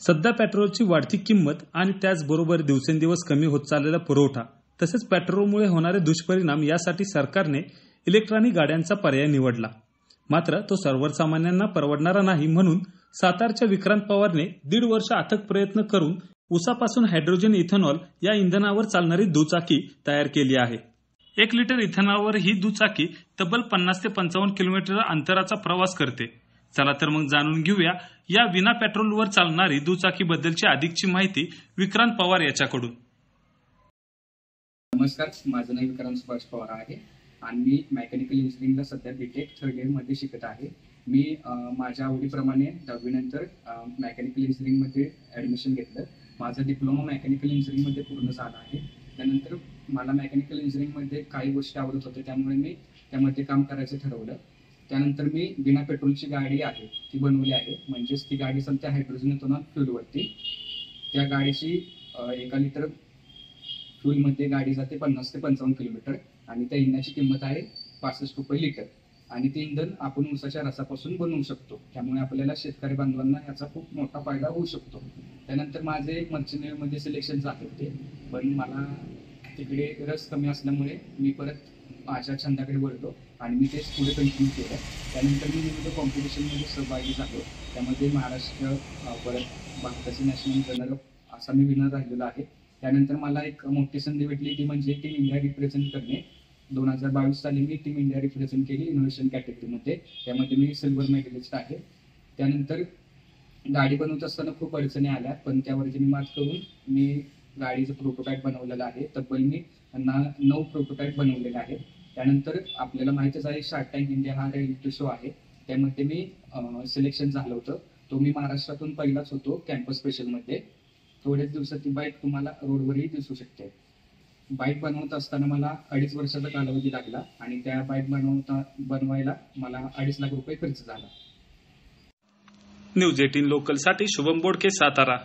सध्या पेट्रोलची वाढती किंमत आणि त्याचबरोबर दिवसेंदिवस कमी होत चाललेला पुरवठा तसेच पेट्रोलमुळे होणारे दुष्परिणाम यासाठी सरकारने इलेक्ट्रॉनिक गाड्यांचा पर्याय निवडला. मात्र तो सर्वसामान्यांना परवडणारा नाही म्हणून सातारच्या विक्रांत पवारने दीड वर्ष अथक प्रयत्न करून उसापासून हायड्रोजन इथेनॉल या इंधनावर चालणारी दुचाकी तयार केली आहे. एक लिटर इथेनॉलवर ही दुचाकी तब्बल पन्नास ते पंचावन्न किलोमीटर अंतराचा प्रवास करते. चला तर मग जाणून घेऊया. या विना पेट्रोलवर चालणारी दुचाकी बद्दलची अधिकची माहिती विक्रांत पवार याच्याकडून. नमस्कार माझं नाव विक्रांत सुभाष पवार आहे आणि मी मेकॅनिकल इंजिनिअरिंगला सध्या बीटेक थर्ड इयरमध्ये शिकत आहे. मी माझ्या आवडीप्रमाणे दहावीनंतर मेकॅनिकल इंजिनिअरिंगमध्ये ॲडमिशन घेतलं. माझा डिप्लोमा मेकॅनिकल इंजिनिअरिंगमध्ये पूर्ण झाला आहे. त्यानंतर मला मेकॅनिकल इंजिनिअरिंगमध्ये काही गोष्टी आवडत होत्या त्यामुळे मी त्यामध्ये काम करायचं ठरवलं. त्यानंतर मी बिना पेट्रोलची गाडी आहे ती बनवली आहे. म्हणजेच ती गाडी चालते हायड्रोजन इथेनॉल फ्यूलवरती त्या गाडीची एका लिटर फ्यूलमध्ये गाडी जाते पन्नास ते पंचावन्न किलोमीटर आणि त्या इंधनाची किंमत आहे पासष्ट रुपये लिटर आणि ते इंधन आपण ऊसाच्या रसापासून बनवू शकतो. त्यामुळे आपल्याला शेतकरी बांधवांना याचा खूप मोठा फायदा होऊ शकतो. त्यानंतर माझे मर्चंट सिलेक्शन झाले होते. पण मला तिकडे रस कमी असल्यामुळे मी परत माझ्या छंदाकडे वळलो आणि मी तेच पुढे कंटिन्यू केलं त्यानंतर मी विविध कॉम्पिटिशनमध्ये सहभागी झालो. त्यामध्ये महाराष्ट्र परत भारताचे नॅशनल जनरल असा मी विनर राहिलेलो आहे. त्यानंतर मला एक मोठी संधी भेटली ती म्हणजे टीम इंडिया रिप्रेझेंट करणे. दोन हजार बावीस साली मी टीम इंडिया रिप्रेझेंट केली इनोव्हेशन कॅटेगरीमध्ये त्यामध्ये मी सिल्वर मेडलिस्ट आहे. त्यानंतर गाडी बनवत असताना खूप अडचणी आल्या पण त्यावरती मी मात करून मी गाडीचं प्रोटोटाईप बनवलेलं आहे. तब्बल मी ना नऊ प्रोटोटाईप बनवलेले आहे त्यानंतर आपल्याला माहितीच आहे शार्क टँक इंडिया हा रिअलिटी शो आहे. त्यामध्ये मी सिलेक्शन झालं होतं. तो मी महाराष्ट्रातून पहिलाच होतो कॅम्पस स्पेशलमध्ये थोड्याच दिवसात ती बाईक तुम्हाला रोडवरही दिसू शकते. बाईक बनवत असताना मला अडीच वर्षाचा कालावधी लागला आणि त्या बाईक बनवता बनवायला मला अडीच लाख रुपये खर्च झाला. न्यूज एटीन लोकलसाठी शुभम बोडके सातारा.